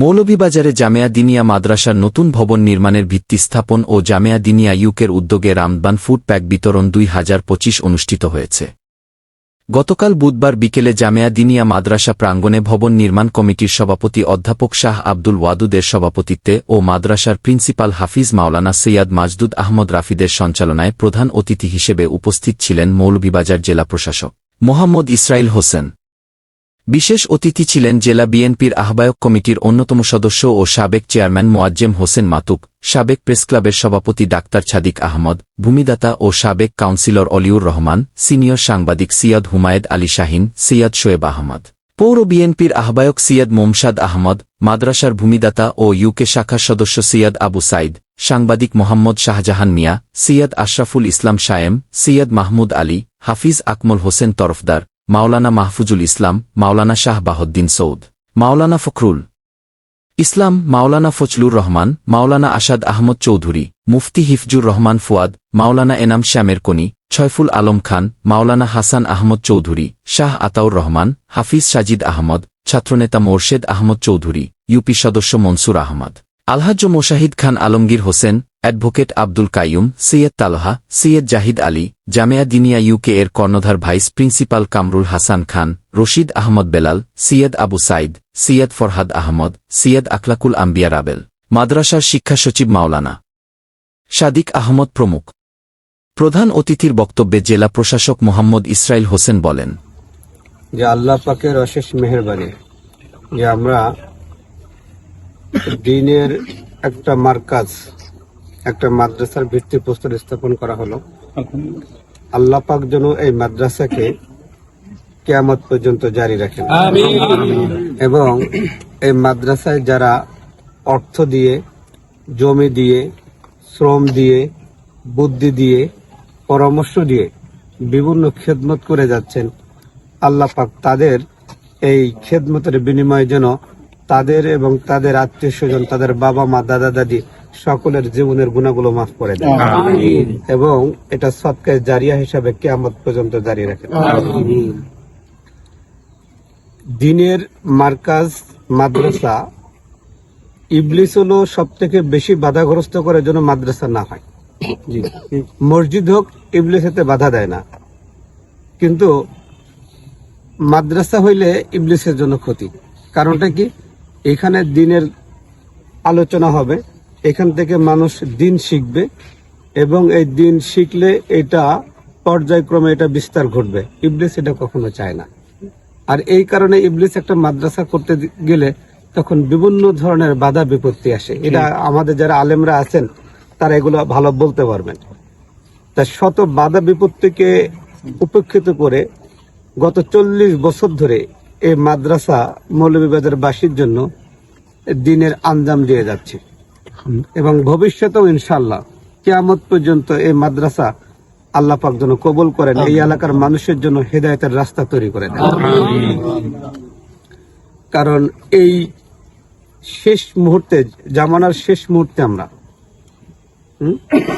মৌলভীবাজারে জামেয়া দিনিয়া মাদ্রাসার নতুন ভবন নির্মাণের ভিত্তি স্থাপন ও জামেয়া দিনিয়া ইউকের উদ্যোগে রামবান ফুড প্যাক বিতরণ দুই হাজার পঁচিশ অনুষ্ঠিত হয়েছে। গতকাল বুধবার বিকেলে জামেয়া দিনিয়া মাদ্রাসা প্রাঙ্গণে ভবন নির্মাণ কমিটির সভাপতি অধ্যাপক শাহ আব্দুল ওয়াদুদের সভাপতিত্বে ও মাদ্রাসার প্রিন্সিপাল হাফিজ মাওলানা সৈয়াদ মাজদুদ আহমদ রাফিদের সঞ্চালনায় প্রধান অতিথি হিসেবে উপস্থিত ছিলেন মৌলভীবাজার জেলা প্রশাসক মোহাম্মদ ইসরাইল হোসেন। বিশেষ অতিথি ছিলেন জেলা বিএনপির আহ্বায়ক কমিটির অন্যতম সদস্য ও সাবেক চেয়ারম্যান মোয়াজ্জেম হোসেন মাতুক, সাবেক প্রেসক্লাবের সভাপতি ডাক্তার ছাদিক আহমদ, ভূমিদাতা ও সাবেক কাউন্সিলর অলিউর রহমান, সিনিয়র সাংবাদিক সিয়াদ হুমায়েদ আলী শাহিন, সিয়াদ শোয়েব আহমদ। পৌর বিএনপির আহ্বায়ক সিয়াদ মোমসাদ আহমদ, মাদ্রাসার ভূমিদাতা ও ইউকে শাখার সদস্য সিয়াদ আবু সাইদ, সাংবাদিক মোহাম্মদ শাহজাহান মিয়া, সিয়াদ আশরাফুল ইসলাম শায়েম, সিয়াদ মাহমুদ আলী, হাফিজ আকমল হোসেন তরফদার মাওলানা মাহফুজুল ইসলাম, মাওলানা শাহ বাহদ্দিন সৌদ, মাওলানা ফখরুল ইসলাম, মাওলানা ফজলুর রহমান, মাওলানা আসাদ আহমদ চৌধুরী, মুফতি হিফজুর রহমান ফুয়াদ, মাওলানা এনাম শ্যামের কনি, ছয়ফুল আলম খান, মাওলানা হাসান আহমদ চৌধুরী, শাহ আতাউর রহমান, হাফিজ সাজিদ আহমদ, ছাত্রনেতা মোরশেদ আহমদ চৌধুরী, ইউপি সদস্য মনসুর আহমদ। আলহাজ্য মোশাহিদ খান আলমগীর হোসেন, অ্যাডভোকেট আব্দুল কাইয়ুম, সৈয়দ তালহা, সৈয়দ জাহিদ আলী, জামেয়া দিনিয়া ইউকে এর কর্ণধার ভাইস প্রিন্সিপাল কামরুল হাসান খান, রশিদ আহমদ বেলাল, সিয়দ আবু সাইদ, সৈয়দ ফরহাদ আহমদ, সৈয়দ আখলাকুল আম্বিয়া রাবেল। মাদ্রাসার শিক্ষা সচিব মাওলানা। সাদিক আহমদ প্রমুখ। প্রধান অতিথির বক্তব্যে জেলা প্রশাসক মোহাম্মদ ইসরাইল হোসেন বলেন, যে আল্লাহ পাকের অশেষ মেহরবানি, যে আমরা দিনের একটা মার্কাজ একটা মাদ্রাসার ভিত্তি ভিত্তিপ্রস্তর স্থাপন করা হলো। আল্লাহ পাক যেন এই মাদ্রাসাকে কেয়ামত পর্যন্ত জারি রাখেন। এবং এই মাদ্রাসায় যারা অর্থ দিয়ে জমি দিয়ে শ্রম দিয়ে বুদ্ধি দিয়ে পরামর্শ দিয়ে বিভিন্ন খেদমত করে যাচ্ছেন আল্লাহ পাক তাদের এই খেদমতের বিনিময়ে যেন তাদের এবং তাদের আত্মীয় স্বজন তাদের বাবা মা দাদা দাদি সকলের জীবনের গুণাগুলো মাফ করে দেন। এবং এটা সৎকায় জারিয়া হিসাবে কেয়ামত পর্যন্ত জারি রাখেন দিনের মার্কাজ মাদ্রাসা ইবলিস হলো সব থেকে বেশি বাধাগ্রস্ত করে যেন মাদ্রাসা না হয়। মসজিদ হোক ইবলিস এতে বাধা দেয় না। কিন্তু মাদ্রাসা হইলে ইবলিসের জন্য ক্ষতি। কারণটা কি? এখানে দিনের আলোচনা হবে। এখান থেকে মানুষ দিন শিখবে এবং এই দিন শিখলে এটা পর্যায়ক্রমে এটা বিস্তার ঘটবে। ইবলিস এটা কখনো চায় না। আর এই কারণে ইবলিস একটা মাদ্রাসা করতে গেলে তখন বিভিন্ন ধরনের বাধা বিপত্তি আসে। এটা আমাদের যারা আলেমরা আছেন তারা এগুলো ভালো বলতে পারবেন। তা শত বাধা বিপত্তিকে উপেক্ষিত করে গত চল্লিশ বছর ধরে এই মাদ্রাসা মৌলভীবাজার বাসীর জন্য দিনের আঞ্জাম দিয়ে যাচ্ছে। এবং ভবিষ্যতেও ইনশাল্লাহ কেয়ামত পর্যন্ত এই মাদ্রাসা আল্লাহ পাক যেন কবুল করেন এই এলাকার মানুষের জন্য হেদায়তের রাস্তা তৈরি করে দেন। কারণ এই শেষ মুহূর্তে জামানার শেষ মুহূর্তে আমরা?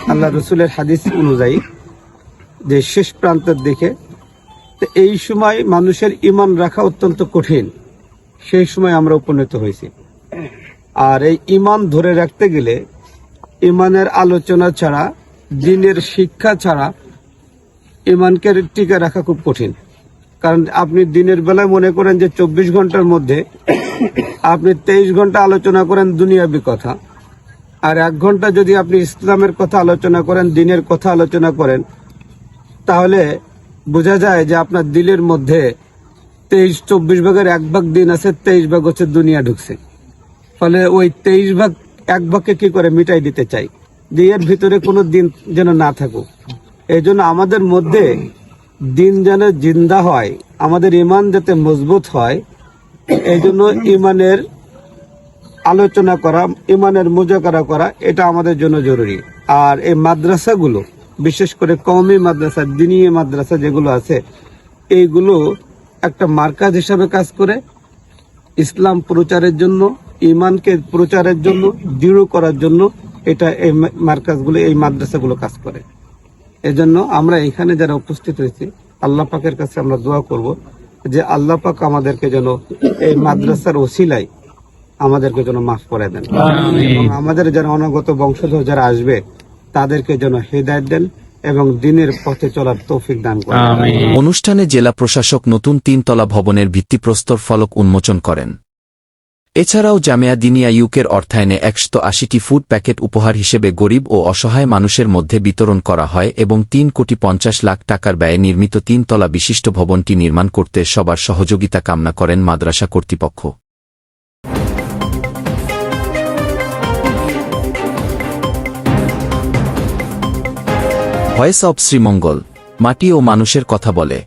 আল্লাহ রসুলের হাদিস অনুযায়ী যে শেষ প্রান্তের দিকে তো এই সময় মানুষের ইমান রাখা অত্যন্ত কঠিন। সেই সময় আমরা উপনীত হয়েছি। আর এই ইমান ধরে রাখতে গেলে ইমানের আলোচনা ছাড়া, দিনের শিক্ষা ছাড়া ইমানকে টিকে রাখা খুব কঠিন। কারণ আপনি দিনের বেলায় মনে করেন যে চব্বিশ ঘণ্টার মধ্যে আপনি তেইশ ঘণ্টা আলোচনা করেন দুনিয়াবি কথা। আর এক ঘণ্টা যদি আপনি ইসলামের কথা আলোচনা করেন, দিনের কথা আলোচনা করেন, তাহলে বোঝা যায় যে আপনার দিলের মধ্যে তেইশ, চব্বিশ ভাগের এক ভাগ দিন আছে, তেইশ ভাগ হচ্ছে দুনিয়া ঢুকছে। ফলে ওই তেইশ ভাগ, এক ভাগকে কি করে মিটাই দিতে চাই? এর ভিতরে কোনো দিন যেন না থাকুক। এই জন্য আমাদের মধ্যে দিন যেন জিন্দা হয়, আমাদের ইমান যাতে মজবুত হয়, এই জন্য ইমানের আলোচনা করা, ইমানের মুজাকারা করা, এটা আমাদের জন্য জরুরি। আর এই মাদ্রাসাগুলো বিশেষ করে কওমি মাদ্রাসা দিনী মাদ্রাসা যেগুলো আছে এইগুলো একটা মার্কাজ হিসাবে কাজ করে। ইসলাম প্রচারের জন্য ইমানকে প্রচারের জন্য দৃঢ় করার জন্য এটা এই মার্কাজগুলো এই মাদ্রাসাগুলো কাজ করে। এজন্য আমরা এখানে যারা উপস্থিত হয়েছি আল্লাহ পাকের কাছে আমরা দোয়া করব যে আল্লাহ পাক আমাদেরকে যেন এই মাদ্রাসার ওসিলায় আমাদেরকে যেন মাফ করে দেন। এবং আমাদের যারা অনাগত বংশধর যারা আসবে তাদেরকে যেন হেদায়ত দেন এবং দিনের পথে চলার তৌফিক দান করেন। অনুষ্ঠানে জেলা প্রশাসক নতুন তিনতলা ভবনের ভিত্তিপ্রস্তর ফলক উন্মোচন করেন। এছাড়াও জামিয়া দিনিয়া ইউকের অর্থায়নে একশত আশিটি ফুড প্যাকেট উপহার হিসেবে গরিব ও অসহায় মানুষের মধ্যে বিতরণ করা হয় এবং তিন কোটি পঞ্চাশ লাখ টাকার ব্যয়ে নির্মিত তিনতলা বিশিষ্ট ভবনটি নির্মাণ করতে সবার সহযোগিতা কামনা করেন মাদ্রাসা কর্তৃপক্ষ। ভয়েস অব শ্রীমঙ্গল মাটি ও মানুষের কথা বলে।